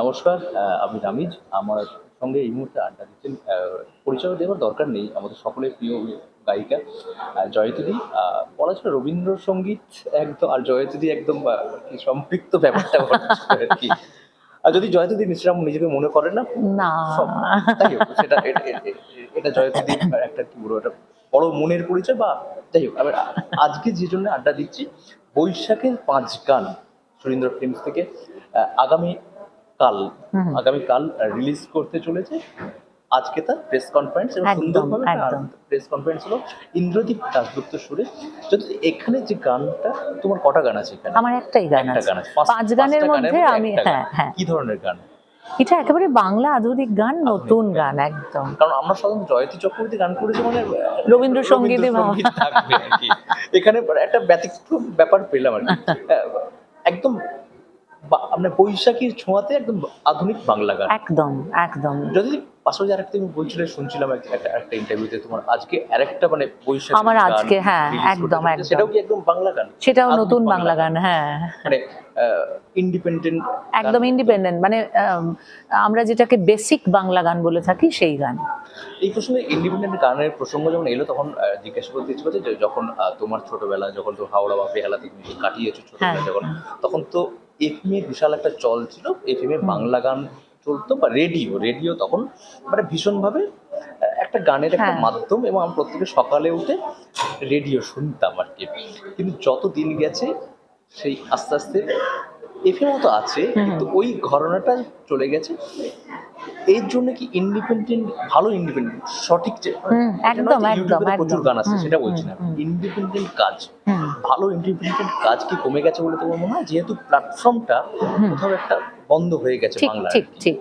নমস্কার আমি রামিজ। আমার সঙ্গে এই মুহূর্তে আড্ডা দিচ্ছেন পরিচয় দেওয়ার দরকার নেই আমাদের সকলের প্রিয় গায়িকা জয়তুদি। বলা ছিল রবীন্দ্রসঙ্গীত একদম আর জয়তুদি একদম সম্পৃক্ত ব্যাপারটা আর কি। আর যদি জয়তুদি মিশ্রাম নিজেকে মনে করে না না। সেটা এটা জয়তুদির একটা কি বলব একটা বড় মনের পরিচয় বা যাই হোক আজকে যে জন্য আড্ডা দিচ্ছি বৈশাখের পাঁচ গান সুরেন্দ্র ফিল্মস থেকে। আগামী কাল। আগামী কাল রিলিজ করতে চলেছে। আজকে তার প্রেস কনফারেন্স এবং সুন্দরভাবে প্রেস কনফারেন্স হলো ইন্দ্রদীপ দাসগুপ্ত সুরে যদি এখানে যে গানটা তোমার কটা গান আছে এখানে? আমার একটাই গান একটা আছে। গান আছে। পাঁচ- গানের মধ্যে আমি হ্যাঁ হ্যাঁ। কি ধরনের গান? এটা একেবারে বাংলা আধুনিক গান নতুন গান। একদম। কারণ আমরা সাধারণত জয়তী চক্রবর্তী গান করেছি মানে রবীন্দ্রসঙ্গীতে। এখানে একটা ব্যতিক্রম ব্যাপার পেলাম আর কি। একদম আমরা বৈশাখীর ছোঁয়াতে একদম আধুনিক বাংলা গান। একদম একদম। যদি পাশাপাশি আরেকটা তুমি বলছিলে শুনছিলাম একটা একটা ইন্টারভিউতে তোমার আজকে আরেকটা মানে বৈশাখী আমার আজকে, হ্যাঁ, একদম, একদম। সেটাও কি একদম। বাংলা গান? সেটাও নতুন বাংলা গান। হ্যাঁ। মানে ইন্ডিপেন্ডেন্ট একদম ইন্ডিপেন্ডেন্ট মানে আমরা যেটাকে বেসিক বাংলা গান বলে থাকি সেই গান। এই প্রসঙ্গে ইন্ডিপেন্ডেন্ট গানের প্রসঙ্গ যখন এলো তখন জিজ্ঞাসা করতে ইচ্ছে করছে যে যখন তোমার ছোটবেলা যখন তো হাওড়া বা বেহালা থেকে তুমি কাটিয়েছো ছোটবেলা হ্যাঁ। যখন তখন তো এফএম বিশাল একটা চল ছিল। এফএম এ বাংলা গান চলতো বা রেডিও রেডিও তখন মানে ভীষণভাবে একটা গানের একটা হ্যাঁ। মাধ্যম এবং আমরা প্রত্যেকে সকালে উঠে রেডিও শুনতাম আর কি। কিন্তু যত দিন গেছে সেই আস্তে আস্তে এফএম তো আছে। কিন্তু ওই ঘটনাটা চলে গেছে। এর জন্য কি ইন্ডিপেন্ডেন্ট ভালো ইন্ডিপেন্ডেন্ট সঠিক যে হুম, একদম, একদম, প্রচুর গান আছে সেটা বলছি না। ইন্ডিপেন্ডেন্ট কাজ। ভালো ইন্ডিপেন্ডেন্ট কাজ কি কমে গেছে বলে তোমার মনে হয়? যেহেতু প্ল্যাটফর্মটা কোথাও একটা বন্ধ হয়ে গেছে ঠিক ঠিক ঠিক।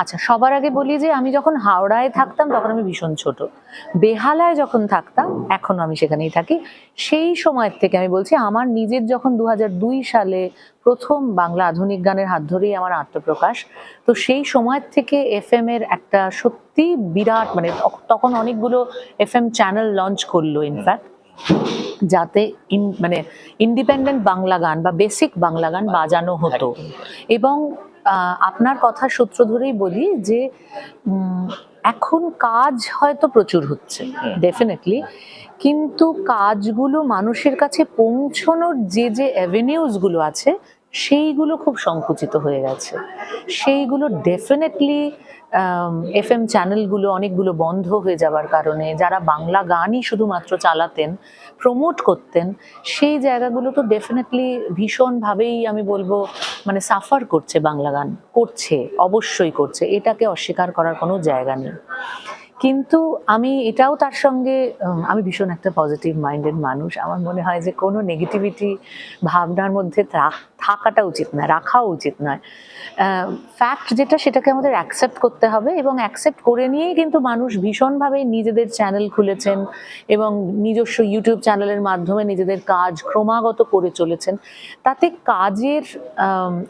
আচ্ছা সবার আগে বলি যে আমি যখন হাওড়ায় থাকতাম তখন আমি ভীষণ ছোট। বেহালায় যখন থাকতাম এখনও আমি সেখানেই থাকি সেই সময়ের থেকে আমি বলছি আমার নিজের যখন দু দুই সালে প্রথম বাংলা আধুনিক গানের হাত ধরেই আমার আত্মপ্রকাশ তো সেই সময়ের থেকে এফ এর একটা সত্যি বিরাট মানে তখন অনেকগুলো এফ এম চ্যানেল লঞ্চ করল ইনফ্যাক্ট যাতে ইন মানে ইন্ডিপেন্ডেন্ট বাংলা গান বা বেসিক বাংলা গান বাজানো হতো। এবং আপনার কথা সূত্র ধরেই বলি যে এখন কাজ হয়তো প্রচুর হচ্ছে ডেফিনেটলি কিন্তু কাজগুলো মানুষের কাছে পৌঁছানোর যে যে অ্যাভিনিউজগুলো আছে সেইগুলো খুব সংকুচিত হয়ে গেছে। সেইগুলো ডেফিনেটলি এফ এম চ্যানেলগুলো অনেকগুলো বন্ধ হয়ে যাবার কারণে যারা বাংলা গানই শুধুমাত্র চালাতেন প্রমোট করতেন, সেই জায়গাগুলো তো ডেফিনেটলি ভীষণভাবেই আমি বলব মানে সাফার করছে বাংলা গান, করছে, অবশ্যই করছে। এটাকে অস্বীকার করার কোনো জায়গা নেই। কিন্তু আমি এটাও তার সঙ্গে আমি ভীষণ একটা পজিটিভ মাইন্ডেড মানুষ। আমার মনে হয় যে কোনো নেগেটিভিটি ভাবনার মধ্যে থাকাটা উচিত নয় রাখাও উচিত নয়। ফ্যাক্ট যেটা সেটাকে আমাদের অ্যাকসেপ্ট করতে হবে এবং অ্যাকসেপ্ট করে নিয়েই কিন্তু মানুষ ভীষণভাবে নিজেদের চ্যানেল খুলেছেন এবং নিজস্ব ইউটিউব চ্যানেলের মাধ্যমে নিজেদের কাজ ক্রমাগত করে চলেছেন। তাতে কাজের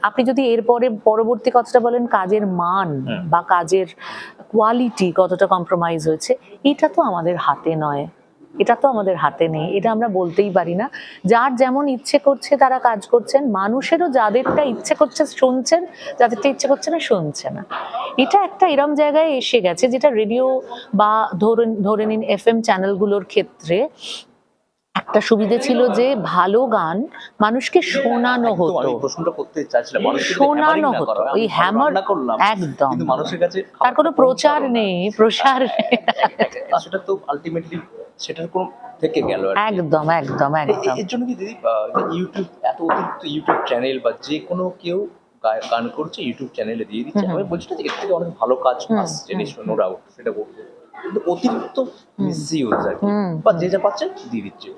আপনি যদি এরপরে পরবর্তী কথাটা বলেন কাজের মান বা কাজের কোয়ালিটি কতটা কম্প্রোমাইজ হয়েছে, এটা তো আমাদের হাতে নয়। এটা তো আমাদের হাতে নেই, এটা আমরা বলতেই পারি না। যার যেমন ইচ্ছে করছে তারা কাজ করছেন, মানুষেরও যাদেরটা ইচ্ছে করছে শুনছেন, যাদেরটা ইচ্ছে করছে না শুনছে না। এটা একটা এরম জায়গায় এসে গেছে, যেটা রেডিও বা ধরেন, ধরে নিন এফ এম চ্যানেলগুলোর ক্ষেত্রে একটা সুবিধে ছিল যে ভালো গান মানুষকে শোনানো একদম, হতো। প্রশ্নটা করতে চাইছিলাম। শোনানো হতো। হয়, ওই করলাম একদম। মানুষের কাছে তার কোনো প্রচার নেই প্রসার নেই। সেটা তো আলটিমেটলি সেটার কোনো থেকে গেল একদম একদম একদম। এর জন্য কি দিদি ইউটিউব এত অতিরিক্ত ইউটিউব চ্যানেল বা যে কোনো কেউ গান করছে ইউটিউব চ্যানেলে দিয়ে দিচ্ছে। আমি বলছি না যে এর থেকে অনেক ভালো কাজ আসছে নো ডাউট সেটা কিন্তু অতিরিক্ত মিসইউজ আর কি। বা যে যা পাচ্ছে দিয়ে দিচ্ছে।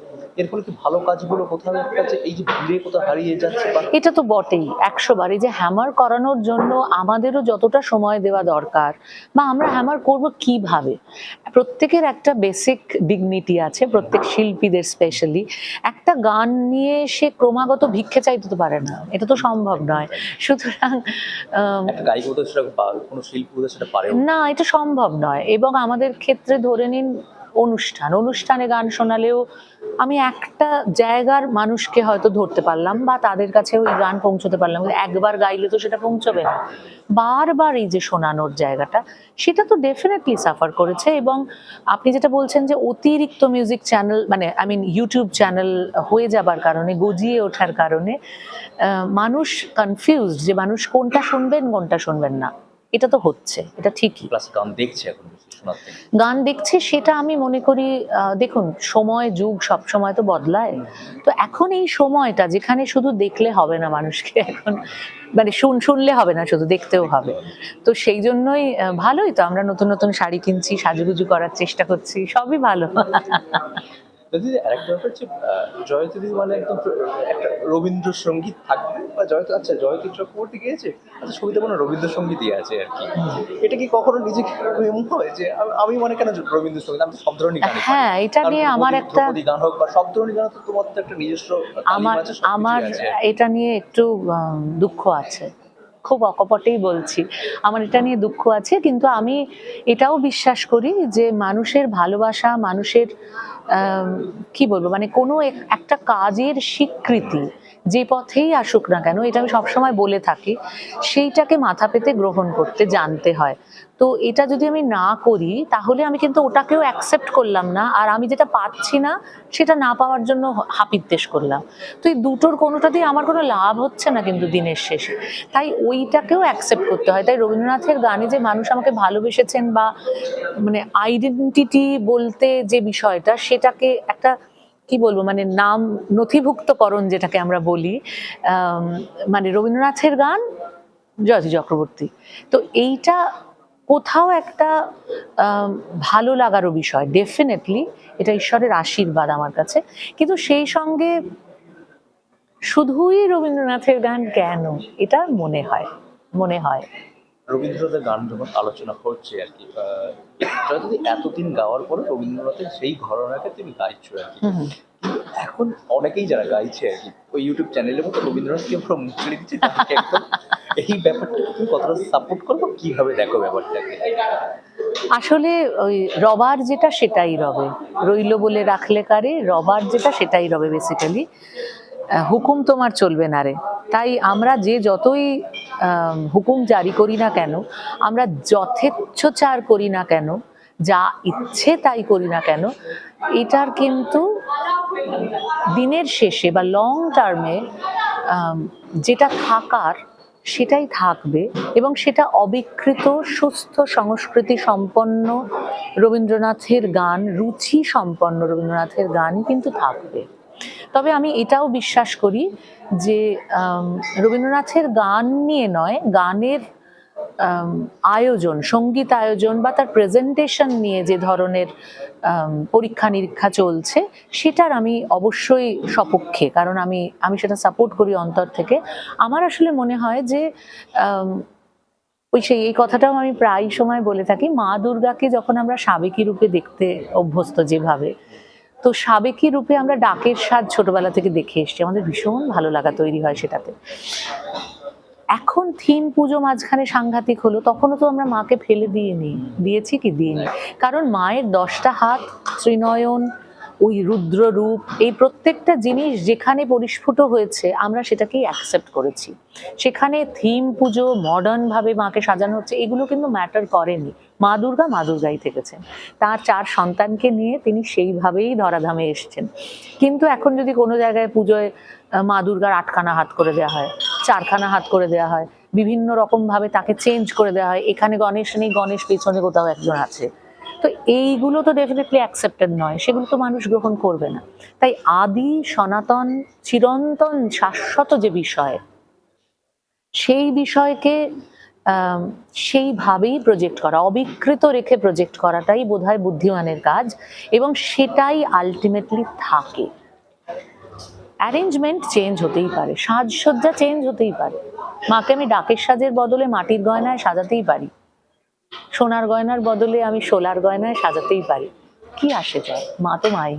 এর ফলে কি ভালো কাজগুলো কোথাও একটা যে এই যে ভিড়ে কোথাও হারিয়ে যাচ্ছে এটা তো বটেই। একশো বার। এই যে হ্যামার করানোর জন্য আমাদেরও যতটা সময় দেওয়া দরকার বা আমরা হ্যামার করব কীভাবে? প্রত্যেকের একটা বেসিক ডিগনিটি আছে প্রত্যেক শিল্পীদের স্পেশালি একটা গান নিয়ে সে ক্রমাগত ভিক্ষে চাইতে তো পারে না। এটা তো সম্ভব নয়। সুতরাং কোনো শিল্পী সেটা পারে না এটা সম্ভব নয়। এবং আমাদের ক্ষেত্রে ধরে নিন অনুষ্ঠান। অনুষ্ঠানে গান শোনালেও আমি একটা জায়গার মানুষকে হয়তো ধরতে পারলাম বা তাদের কাছে ওই গান পৌঁছতে পারলাম একবার গাইলে তো সেটা পৌঁছবে না। বারবার এই যে শোনানোর জায়গাটা, সেটা তো ডেফিনেটলি সাফার করেছে এবং আপনি যেটা বলছেন যে অতিরিক্ত মিউজিক চ্যানেল মানে আই মিন ইউটিউব চ্যানেল হয়ে যাবার কারণে, গজিয়ে ওঠার কারণে মানুষ কনফিউজড যে মানুষ কোনটা শুনবেন কোনটা শুনবেন না। এটা তো হচ্ছে, এটা ঠিকই। প্লাস গান দেখছে এখন। গান দেখছে সেটা আমি মনে করি দেখুন সময় যুগ সব সময় তো বদলায়। তো এখন এই সময়টা যেখানে শুধু দেখলে হবে না মানুষকে এখন মানে শুন শুনলে হবে না শুধু দেখতেও হবে। তো সেই জন্যই ভালোই তো আমরা নতুন নতুন শাড়ি কিনছি সাজুগুজু করার চেষ্টা করছি সবই ভালো। দিদি আরেকটা ব্যাপার হচ্ছে জয়তী দিদি মানে একদম একটা রবীন্দ্রসঙ্গীত থাকবে বা জয়তী আচ্ছা জয়তী চক্রবর্তী গিয়েছে? আচ্ছা ছবিতে কোনো রবীন্দ্রসঙ্গীতই আছে আর কি। এটা কি কখনো নিজেকে হয় যে আমি- মানে কেন রবীন্দ্রসঙ্গীত আমি সব ধরনের পারি। হ্যাঁ এটা নিয়ে আমার একটা গান হোক বা সব ধরনের গান তো তোমার তো একটা নিজস্ব আমার আমার এটা নিয়ে একটু দুঃখ আছে। খুব অকপটেই বলছি। আমার এটা নিয়ে দুঃখ আছে কিন্তু আমি এটাও বিশ্বাস করি যে মানুষের ভালোবাসা মানুষের কি বলব মানে কোনো এক- একটা কাজের স্বীকৃতি যে পথেই আসুক না কেন, এটা আমি সবসময় বলে থাকি, সেইটাকে মাথা পেতে গ্রহণ করতে, জানতে হয়। তো এটা যদি আমি না করি, তাহলে আমি কিন্তু ওটাকেও অ্যাকসেপ্ট করলাম না, আর আমি যেটা পাচ্ছি না, সেটা না পাওয়ার জন্য হাপিত্তেশ করলাম। তো এই দুটোর কোনোটাতেই আমার কোনো লাভ হচ্ছে না কিন্তু দিনের শেষে। তাই ওইটাকেও অ্যাকসেপ্ট করতে হয়। তাই রবীন্দ্রনাথের গানে যে মানুষ আমাকে ভালোবেসেছেন বা মানে আইডেন্টিটি বলতে যে বিষয়টা, সেটাকে একটা কি বলব মানে নাম নথিভুক্তকরণ যেটাকে আমরা বলি মানে রবীন্দ্রনাথের গান জয়তী চক্রবর্তী। তো এইটা কোথাও একটা ভালো লাগারও বিষয় ডেফিনেটলি এটা ঈশ্বরের আশীর্বাদ আমার কাছে। কিন্তু সেই সঙ্গে শুধুই রবীন্দ্রনাথের গান কেন? এটা মনে হয় মনে হয়। রবীন্দ্রনাথের গান যখন আলোচনা হচ্ছে আর কি জয়তী এতদিন গাওয়ার পরে রবীন্দ্রনাথের সেই ঘটনাকে তুমি গাইছো আর কি। এখন অনেকেই যারা গাইছে আর কি ওই ইউটিউব চ্যানেলের মতো রবীন্দ্রনাথকে পুরো মুখ ছেড়ে দিচ্ছে? একদম এই ব্যাপারটা তুমি কতটা সাপোর্ট করব? কীভাবে দেখো ব্যাপারটাকে? আসলে ওই রবার যেটা সেটাই রবে। রইল বলে রাখলে কারে রবার যেটা সেটাই রবে বেসিক্যালি হুকুম তোমার চলবে না রে। তাই আমরা যে যতই হুকুম জারি করি না কেন, আমরা যথেচ্ছচার করি না কেন, যা ইচ্ছে তাই করি না কেন, এটার কিন্তু দিনের শেষে বা লং টার্মে যেটা থাকার সেটাই থাকবে এবং সেটা অবিকৃত সুস্থ সংস্কৃতি সম্পন্ন রবীন্দ্রনাথের গান, রুচি সম্পন্ন রবীন্দ্রনাথের গানই কিন্তু থাকবে। তবে আমি এটাও বিশ্বাস করি যে রবীন্দ্রনাথের গান নিয়ে নয়, গানের আয়োজন, সংগীত আয়োজন বা তার প্রেজেন্টেশন নিয়ে যে ধরনের পরীক্ষা নিরীক্ষা চলছে, সেটার আমি অবশ্যই সপক্ষে, কারণ আমি আমি সেটা সাপোর্ট করি অন্তর থেকে। আমার আসলে মনে হয় যে ওই সেই, এই কথাটাও আমি প্রায় সময় বলে থাকি, মা দুর্গাকে যখন আমরা সাবেকি রূপে দেখতে অভ্যস্ত যেভাবে তো সাবেকি রূপে আমরা ডাকের স্বাদ ছোটবেলা থেকে দেখে এসছি। আমাদের ভীষণ ভালো লাগা তৈরি হয় সেটাতে। এখন থিম পুজো মাঝখানে সাংঘাতিক হলো তখনও তো আমরা মাকে ফেলে দিয়ে নিই দিয়েছি কি? দিইনি। কারণ মায়ের দশটা হাত ত্রিনয়ন ওই রুদ্র রূপ এই প্রত্যেকটা জিনিস যেখানে পরিস্ফুট হয়েছে, আমরা সেটাকেই অ্যাকসেপ্ট করেছি। সেখানে থিম পুজো মডার্ন ভাবে মাকে সাজানো হচ্ছে, এগুলো কিন্তু ম্যাটার করেনি। মা দুর্গা, মা দুর্গাই থেকেছেন। তার চার সন্তানকে নিয়ে তিনি সেইভাবেই ধরাধামে এসছেন। কিন্তু এখন যদি কোনো জায়গায় পুজোয় মা দুর্গার আটখানা হাত করে দেওয়া হয়, চারখানা হাত করে দেওয়া হয়, বিভিন্ন রকম ভাবে তাকে চেঞ্জ করে দেওয়া হয়, এখানে গণেশ নেই, গণেশ পেছনে কোথাও একজন আছে। এইগুলো তো ডেফিনেটলি অ্যাকসেপ্টেড নয়। সেগুলো তো মানুষ গ্রহণ করবে না। তাই আদি, সনাতন, চিরন্তন, শাশ্বত যে বিষয়, সেই বিষয়কে সেইভাবেই প্রজেক্ট করা, অবিকৃত রেখে প্রজেক্ট করাটাই বোধহয় বুদ্ধিমানের কাজ এবং সেটাই আলটিমেটলি থাকে। অ্যারেঞ্জমেন্ট চেঞ্জ হতেই পারে, সাজসজ্জা চেঞ্জ হতেই পারে। মাকে আমি ডাকের সাজের বদলে মাটির গয়নায় সাজাতেই পারি। সোনার গয়নার বদলে আমি সোলার গয়নায় সাজাতেই পারি। কি আসে যায়? মা তো মাই।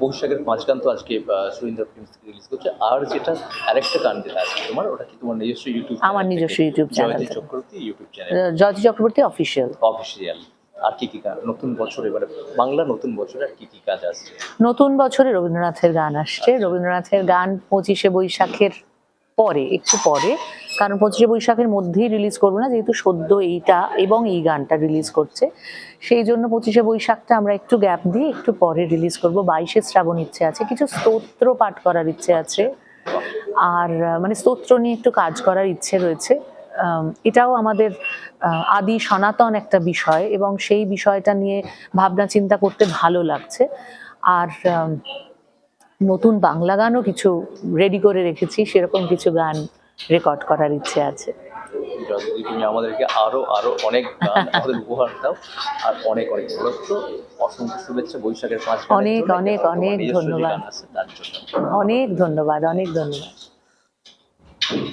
বৈশাখের পাঁচ গান তো আজকে সুরিন্দ্র ফিল্মস রিলিজ করছে। আর যেটা আরেকটা গান যেটা আছে তোমার ওটা কি তোমার নিজস্ব ইউটিউব আমার নিজস্ব YouTube channel Joyoti. Chakraborty YouTube channel Joyoti Chakraborty official official আর কি কি গান? নতুন বছর এবারে বাংলা নতুন বছরে আর কি কি কাজ আসছে? নতুন বছরে রবীন্দ্রনাথের গান আসছে। রবীন্দ্রনাথের গান পঁচিশে বৈশাখের পরে একটু পরে কারণ পঁচিশে বৈশাখের মধ্যেই রিলিজ করব না, যেহেতু সদ্য এইটা এবং এই গানটা রিলিজ করছে। সেই জন্য পঁচিশে বৈশাখটা আমরা একটু গ্যাপ দিয়ে একটু পরে রিলিজ করব। বাইশে শ্রাবণ ইচ্ছে আছে, কিছু স্তোত্র পাঠ করার ইচ্ছে আছে। আর মানে স্তোত্র নিয়ে একটু কাজ করার ইচ্ছে রয়েছে। এটাও আমাদের আদি সনাতন একটা বিষয় এবং সেই বিষয়টা নিয়ে ভাবনা চিন্তা করতে ভালো লাগছে। আর নতুন বাংলা গানও কিছু রেডি করে রেখেছি, সেরকম কিছু গান রেকর্ড করার ইচ্ছে আছে। যদি তুমি আমাদেরকে আরও আরও অনেক গান আমাদের উপহার দাও। আর অনেক অনেক দূরত্ব অসংখ্য শুভেচ্ছা বৈশাখের পাঁচ অনেক, অনেক, অনেক ধন্যবাদ। অনেক ধন্যবাদ অনেক ধন্যবাদ।